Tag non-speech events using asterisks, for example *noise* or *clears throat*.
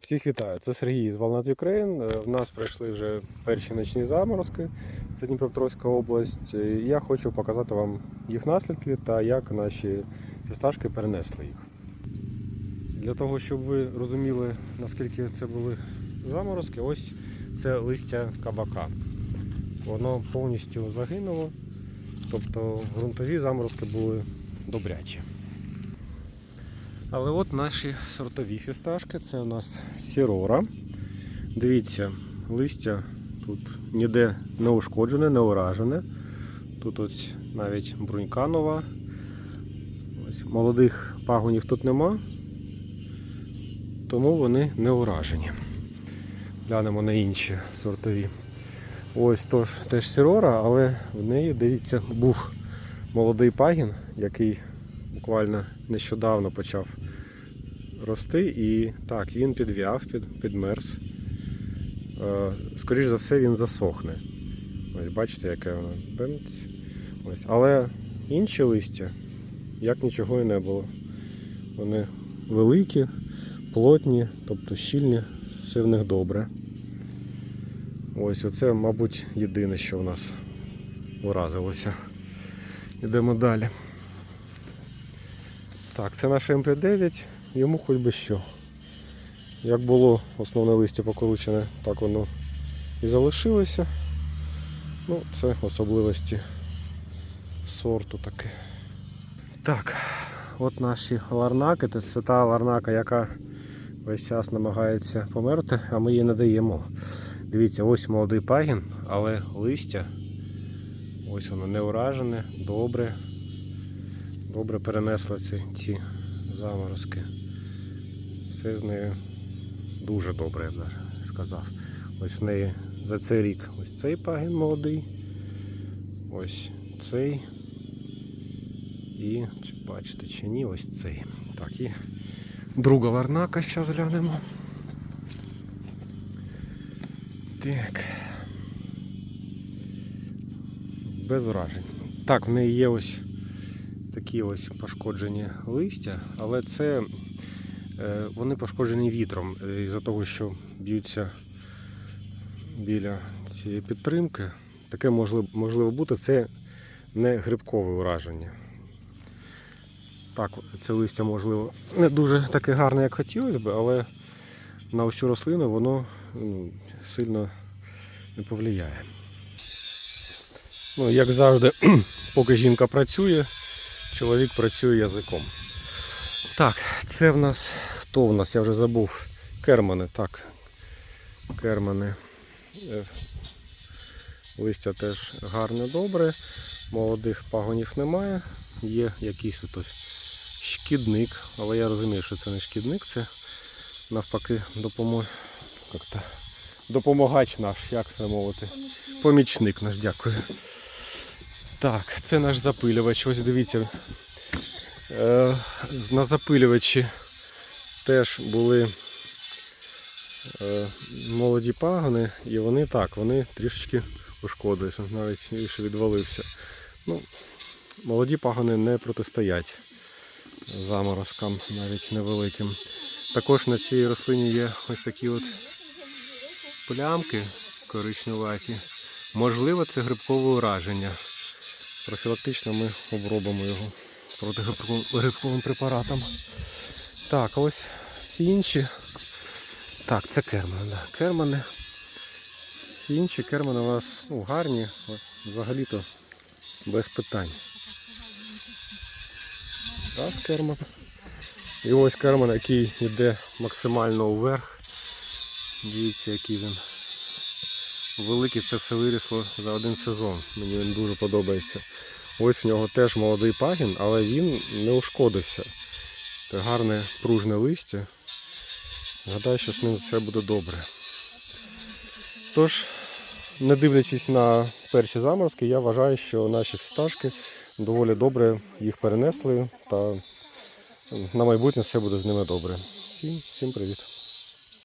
Всіх вітаю, це Сергій з Walnut Ukraine. Е, В нас пройшли вже перші ночні заморозки. Це Дніпропетровська область. Е, Я хочу показати вам їх наслідки та як наші фісташки перенесли їх. Для того, щоб ви розуміли, наскільки це були заморозки, ось це листя кабака. Воно повністю загинуло, тобто ґрунтові заморозки були добрячі. Але от наші сортові фісташки, це у нас сірора. Дивіться, листя тут ніде не ушкоджене, не уражене. Тут ось навіть брунька нова. Ось молодих пагонів тут нема, тому вони не уражені. Глянемо на інші сортові. Ось тож теж сірора, але в неї, дивіться, був молодий пагін, який буквально нещодавно почав рости, і так, він підв'яв, під, підмерз. Е, Скоріш за все, він засохне. Ось бачите, яке воно. Ось. Але інші листя, як нічого і не було. Вони великі, плотні, тобто щільні, все в них добре. Ось оце, мабуть, єдине, що в нас уразилося. Йдемо далі. Так, це наш МП9, йому хоч би що. Як було основне листя покручене, так воно і залишилося. Ну, це особливості сорту таке. Так, от наші ларнаки. Це- та ларнака, яка весь час намагається померти, а ми її не даємо. Дивіться, ось молодий пагін, але листя, ось воно не уражене, добре. Добре перенесла ці, ці заморозки. Все з нею дуже добре, я б навіть сказав. Ось в неї за цей рік ось цей пагін молодий. Ось цей. І чи бачите чи ні, ось цей. Так, і друга ларнака, зараз глянемо. Так. Без уражень. Так, в неї є ось такі ось пошкоджені листя, але це е, вони пошкоджені вітром із-за того, що б'ються біля цієї підтримки. Таке можливо, бути, це не грибкове ураження. Так, це листя, можливо, не дуже таке гарне, як хотілося б, але на всю рослину воно ну, сильно не повлияє. Ну, як завжди, *clears throat* поки жінка працює, чоловік працює язиком. Так, це в нас хто в нас? Я вже забув. Кермани, так. Кермани. Е, Листя теж гарне, добре. Молодих пагонів немає. Є якийсь ото шкідник, але я розумію, що це не шкідник, це навпаки допомог... допомагач наш, як це мовити. Помічник наш, дякую. Так, це наш запилювач. Ось дивіться. Е, на запилювачі теж були е, молоді пагони, і вони так, вони трішечки ушкодилися, навіть більше відвалився. Ну, молоді пагони не протистоять заморозкам, навіть невеликим. Також на цій рослині є ось такі от плямки коричневаті. Можливо, це грибкове ураження. Профілактично ми обробимо його проти грибковим препаратом. Так, а ось всі інші. Так, це кермани. Да. Кермани. Всі інші кермани у нас ну, гарні, взагалі-то без питань. Раз керман. І ось керман, який йде максимально вверх. Дивіться, який він великий, це все вирісло за один сезон. Мені він дуже подобається. Ось в нього теж молодий пагін, але він не ушкодився. Це гарне пружне листя. Гадаю, що з ним все буде добре. Тож, не дивлячись на перші заморозки, я вважаю, що наші фісташки доволі добре їх перенесли та на майбутнє все буде з ними добре. Всім, всім привіт!